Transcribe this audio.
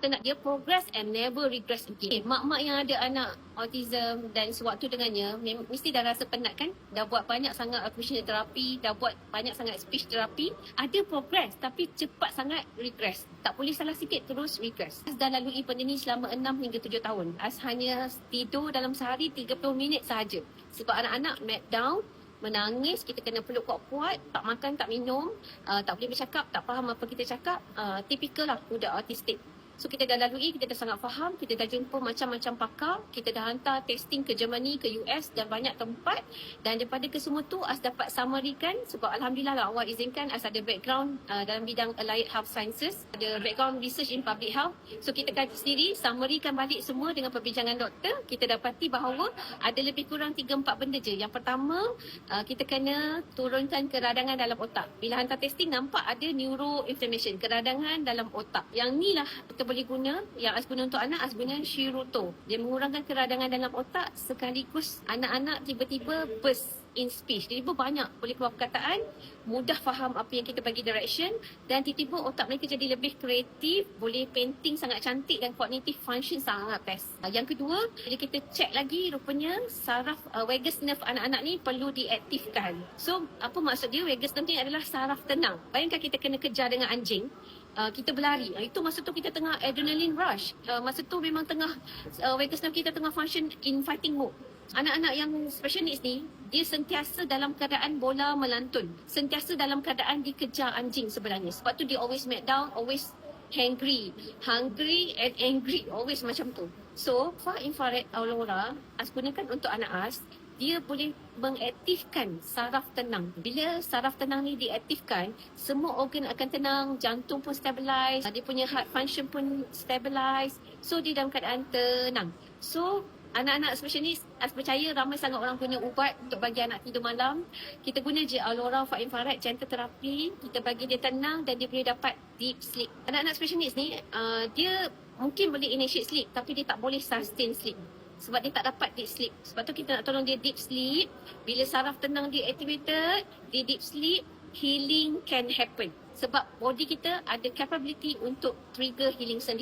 kita nak dia progress and never regress again. Okay, mak-mak yang ada anak autism dan sewaktu dengannya mesti dah rasa penat kan? Dah buat banyak sangat occupational therapy, dah buat banyak sangat speech therapy. Ada progress tapi cepat sangat regress. Tak boleh salah sikit terus regress. As dah lalui benda ni selama 6 hingga 7 tahun. As hanya tidur dalam sehari 30 minit sahaja. Sebab anak-anak meltdown, menangis, kita kena peluk kuat-kuat, tak makan, tak minum, uh, tak boleh bercakap, tak faham apa kita cakap. Uh, typical lah budak autistik. So kita dah lalui, kita dah sangat faham, kita dah jumpa macam-macam pakar, kita dah hantar testing ke Germany, ke US dan banyak tempat dan daripada kesemua tu AS dapat summary kan sebab Alhamdulillah lah Allah izinkan AS ada background uh, dalam bidang Allied Health Sciences, ada background research in public health. So kita kaji sendiri, summarykan balik semua dengan perbincangan doktor, kita dapati bahawa ada lebih kurang 3-4 benda je. Yang pertama, uh, kita kena turunkan keradangan dalam otak. Bila hantar testing nampak ada neuroinflammation, keradangan dalam otak. Yang ni lah kita boleh guna, yang AS guna untuk anak, AS guna Shiruto. Dia mengurangkan keradangan dalam otak sekaligus anak-anak tiba-tiba burst in speech. Tiba-tiba banyak boleh keluar perkataan, mudah faham apa yang kita bagi direction dan tiba-tiba otak mereka jadi lebih kreatif, boleh painting sangat cantik dan cognitive function sangat best. Uh, Yang kedua, bila kita check lagi rupanya saraf uh, vagus nerve anak-anak ni perlu diaktifkan. So, apa maksud dia? Vagus nerve ni adalah saraf tenang. Bayangkan kita kena kejar dengan anjing, Uh, kita berlari. Uh, itu masa tu kita tengah adrenaline rush. Uh, masa tu memang tengah uh, vagus nerve kita tengah function in fighting mode. Anak-anak yang special needs ni, dia sentiasa dalam keadaan bola melantun. Sentiasa dalam keadaan dikejar anjing sebenarnya. Sebab tu dia always meltdown, always hangry. Hungry and angry. Always macam tu. So, far infrared aurora, AS gunakan untuk anak AS, dia boleh mengaktifkan saraf tenang. Bila saraf tenang ni diaktifkan, semua organ akan tenang, jantung pun stabilize, dia punya heart function pun stabilize. So, dia dalam keadaan tenang. So, anak-anak special needs, As percaya ramai sangat orang punya ubat untuk bagi anak tidur malam. Kita guna je Aurora for Infrared Gentle Therapy. Kita bagi dia tenang dan dia boleh dapat deep sleep. Anak-anak special ni, uh, dia mungkin boleh initiate sleep tapi dia tak boleh sustain sleep. Sebab dia tak dapat deep sleep. Sebab tu kita nak tolong dia deep sleep. Bila saraf tenang dia activated, dia deep sleep, healing can happen. Sebab body kita ada capability untuk trigger healing sendiri.